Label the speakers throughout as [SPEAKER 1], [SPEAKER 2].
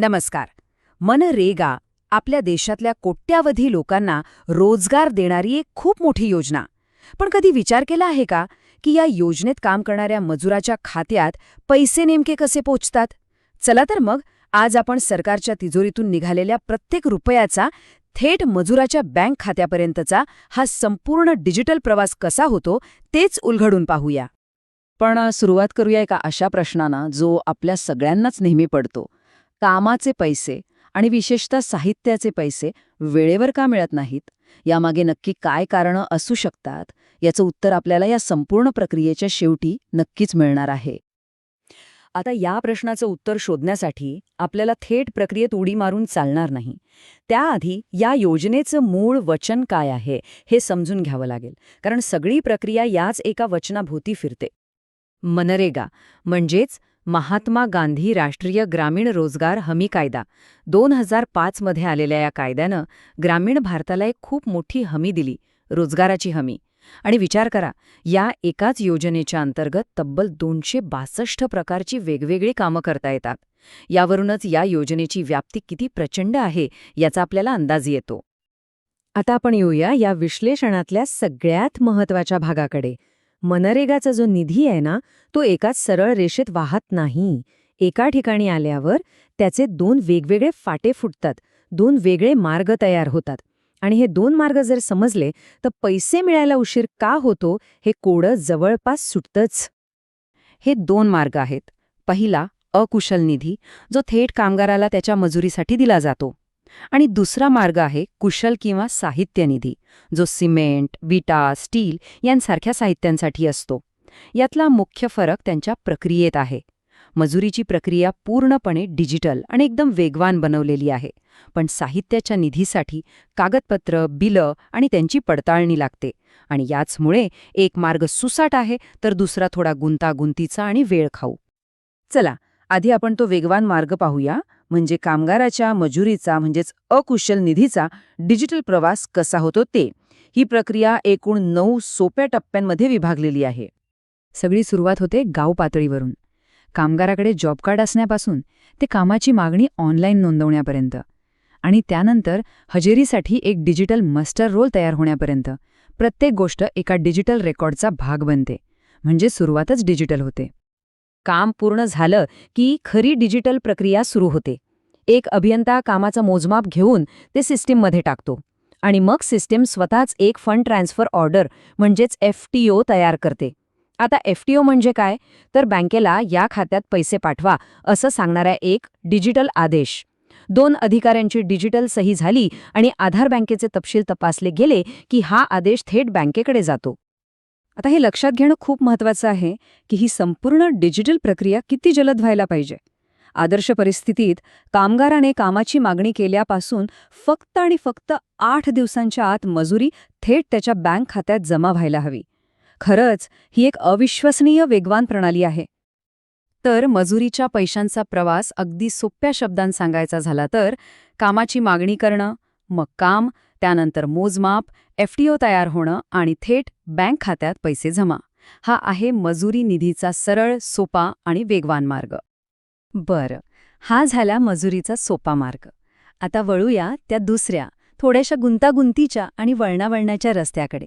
[SPEAKER 1] नमस्कार. मनरेगा आपल्या देशातल्या कोट्यावधी लोकांना रोजगार देणारी एक खूप मोठी योजना. पण कधी विचार केला आहे का की या योजनेत काम करणाऱ्या मजुराच्या खात्यात पैसे नेमके कसे पोचतात? चला तर मग आज आपण सरकारच्या तिजोरीतून निघालेल्या प्रत्येक रुपयाचा थेट मजुराच्या बँक खात्यापर्यंतचा हा संपूर्ण डिजिटल प्रवास कसा होतो तेच उलघडून पाहूया.
[SPEAKER 2] पण सुरुवात करूया एका अशा प्रश्नानं जो आपल्या सगळ्यांनाच नेहमी पडतो. कामाचे पैसे आणि विशेषतः साहित्याचे पैसे वेळेवर का मिळत नाहीत? यामागे नक्की काय कारणं असू शकतात? याचं उत्तर आपल्याला या संपूर्ण प्रक्रियेच्या शेवटी नक्कीच मिळणार आहे. आता या प्रश्नाचं उत्तर शोधण्यासाठी आपल्याला थेट प्रक्रियेत उडी मारून चालणार नाही. त्याआधी या योजनेचं मूळ वचन काय आहे हे समजून घ्यावं लागेल. कारण सगळी प्रक्रिया याच एका वचनाभोवती फिरते. मनरेगा म्हणजेच महात्मा गांधी राष्ट्रीय ग्रामीण रोजगार हमी कायदा. दोन हजार पाचमध्ये आलेल्या या कायद्यानं ग्रामीण भारताला एक खूप मोठी हमी दिली रोजगाराची हमी. आणि विचार करा या एकाच योजनेच्या अंतर्गत तब्बल दोनशे बासष्ट प्रकारची वेगवेगळी कामं करता येतात. यावरूनच या योजनेची व्याप्ती किती प्रचंड आहे याचा आपल्याला अंदाज येतो. आता आपण येऊया या विश्लेषणातल्या सगळ्यात महत्त्वाच्या भागाकडे. मनरेगाचा जो निधी आहे ना तो एकाच सरळ रेषेत वाहत नाही. एका ठिकाणी आल्यावर त्याचे दोन वेगवेगळे फाटे फुटतात दोन वेगळे मार्ग तयार होतात. आणि हे दोन मार्ग जर समजले तर पैसे मिळायला उशीर का होतो हे कोडं जवळपास सुटतंच. हे दोन मार्ग आहेत. पहिला अकुशल निधी जो थेट कामगाराला त्याच्या मजुरीसाठी दिला जातो. आणि दुसरा मार्ग आहे कुशल किंवा साहित्य निधी जो सिमेंट विटा स्टील यांसारख्या साहित्यांसाठी असतो. यातला मुख्य फरक त्यांच्या प्रक्रियेत आहे. मजुरीची प्रक्रिया पूर्णपणे डिजिटल आणि एकदम वेगवान बनवलेली आहे पण साहित्याच्या निधीसाठी कागदपत्र बिलं आणि त्यांची पडताळणी लागते आणि याचमुळे एक मार्ग सुसाट आहे तर दुसरा थोडा गुंतागुंतीचा आणि वेळ खाऊ. चला आधी आपण तो वेगवान मार्ग पाहूया. म्हणजे कामगाराच्या मजुरीचा म्हणजेच अकुशल निधीचा डिजिटल प्रवास कसा होतो ते. ही प्रक्रिया एकूण नऊ सोप्या टप्प्यांमध्ये विभागलेली आहे. सगळी सुरुवात होते गाव पातळीवरून. कामगाराकडे जॉब कार्ड असण्यापासून ते कामाची मागणी ऑनलाईन नोंदवण्यापर्यंत. आणि त्यानंतर हजेरीसाठी एक डिजिटल मस्टर रोल तयार होण्यापर्यंत. प्रत्येक गोष्ट एका डिजिटल रेकॉर्डचा भाग बनते. म्हणजे सुरुवातच डिजिटल होते. काम पूर्ण झालं की खरी डिजिटल प्रक्रिया सुरू होते. एक अभियंता कामाचं मोजमाप घेऊन ते सिस्टीममध्ये टाकतो. आणि मग सिस्टीम स्वतःच एक फंड ट्रान्सफर ऑर्डर म्हणजेच एफ तयार करते. आता एफ म्हणजे काय? तर बँकेला या खात्यात पैसे पाठवा असं सांगणारा एक डिजिटल आदेश. दोन अधिकाऱ्यांची डिजिटल सही झाली आणि आधार बँकेचे तपशील तपासले गेले की हा आदेश थेट बँकेकडे जातो. आता हे लक्षात घेणं खूप महत्वाचं आहे की ही संपूर्ण डिजिटल प्रक्रिया किती जलद व्हायला पाहिजे. आदर्श परिस्थितीत कामगाराने कामाची मागणी केल्यापासून फक्त आणि फक्त आठ दिवसांच्या आत मजुरी थेट त्याच्या बँक खात्यात जमा व्हायला हवी. खरंच ही एक अविश्वसनीय वेगवान प्रणाली आहे. तर मजुरीच्या पैशांचा प्रवास अगदी सोप्या शब्दांत सांगायचा झाला तर कामाची मागणी करणं मग काम त्यानंतर मोजमाप एफटीओ तयार होणं आणि थेट बँक खात्यात पैसे जमा. हा आहे मजुरी निधीचा सरळ सोपा आणि वेगवान मार्ग. बरं हा झाला मजुरीचा सोपा मार्ग. आता वळूया त्या दुसऱ्या थोड्याशा गुंतागुंतीच्या आणि वळणावळणाच्या रस्त्याकडे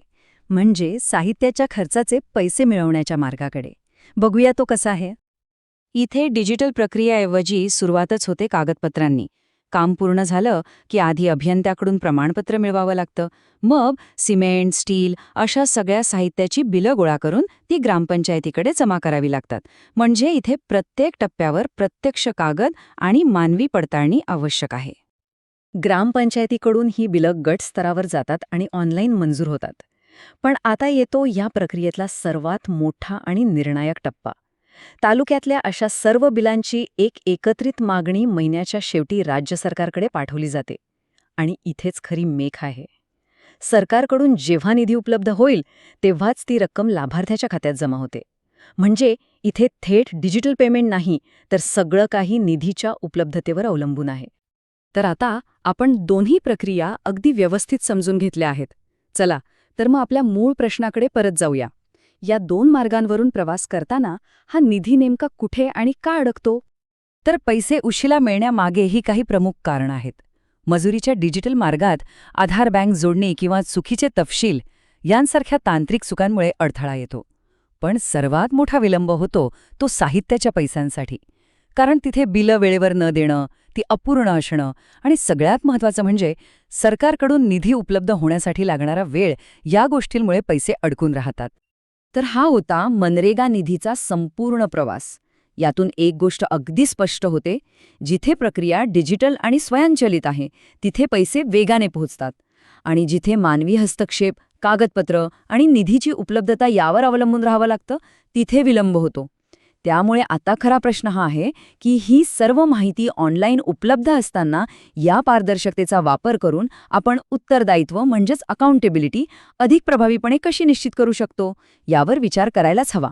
[SPEAKER 2] म्हणजे साहित्याच्या खर्चाचे पैसे मिळवण्याच्या मार्गाकडे. बघूया तो कसा आहे. इथे डिजिटल प्रक्रियेऐवजी सुरुवातच होते कागदपत्रांनी. काम पूर्ण झालं की आधी अभियंत्याकडून प्रमाणपत्र मिळवावं लागतं. मग सिमेंट स्टील अशा सगळ्या साहित्याची बिलं गोळा करून ती ग्रामपंचायतीकडे जमा करावी लागतात. म्हणजे इथे प्रत्येक टप्प्यावर प्रत्यक्ष कागद आणि मानवी पडताळणी आवश्यक आहे. ग्रामपंचायतीकडून ही बिलं गट स्तरावर जातात आणि ऑनलाईन मंजूर होतात. पण आता येतो या प्रक्रियेतला सर्वात मोठा आणि निर्णायक टप्पा. तालुक्यातल्या अशा सर्व बिलांची एक एकत्रित मागणी महिन्याच्या शेवटी राज्य सरकारकडे पाठवली जाते. आणि इथेच खरी मेख आहे. सरकारकडून जेव्हा निधी उपलब्ध होईल तेव्हाच ती रक्कम लाभार्थ्याच्या खात्यात जमा होते. म्हणजे इथे थेट डिजिटल पेमेंट नाही तर सगळं काही निधीच्या उपलब्धतेवर अवलंबून आहे. तर आता आपण दोन्ही प्रक्रिया अगदी व्यवस्थित समजून घेतल्या आहेत. चला तर मग आपल्या मूळ प्रश्नाकडे परत जाऊया. या दोन मार्गांवरून प्रवास करताना हा निधी नेमका कुठे आणि का अडकतो?
[SPEAKER 1] तर पैसे उशिला मिळण्यामागेही काही प्रमुख कारण आहेत. मजुरीच्या डिजिटल मार्गात आधार बँक जोडणी किंवा चुकीचे तपशील यांसारख्या तांत्रिक चुकांमुळे अडथळा येतो. पण सर्वात मोठा विलंब होतो तो साहित्याच्या पैशांसाठी. कारण तिथे बिलं वेळेवर न देणं ती अपूर्ण असणं आणि सगळ्यात महत्त्वाचं म्हणजे सरकारकडून निधी उपलब्ध होण्यासाठी लागणारा वेळ या गोष्टींमुळे पैसे अडकून राहतात.
[SPEAKER 2] तर हा होता मनरेगा निधीचा संपूर्ण प्रवास. यातून एक गोष्ट अगदी स्पष्ट होते जिथे प्रक्रिया डिजिटल आणि स्वयंचलित आहे तिथे पैसे वेगाने पोहोचतात. आणि जिथे मानवी हस्तक्षेप कागदपत्र आणि निधीची उपलब्धता यावर अवलंबून राहावं लागतं तिथे विलंब होतो. त्यामुळे आता खरा प्रश्न हा आहे की ही सर्व माहिती ऑनलाईन उपलब्ध असताना या पारदर्शकतेचा वापर करून आपण उत्तरदायित्व म्हणजेच अकाउंटेबिलिटी अधिक प्रभावीपणे कशी निश्चित करू शकतो? यावर विचार करायलाच हवा.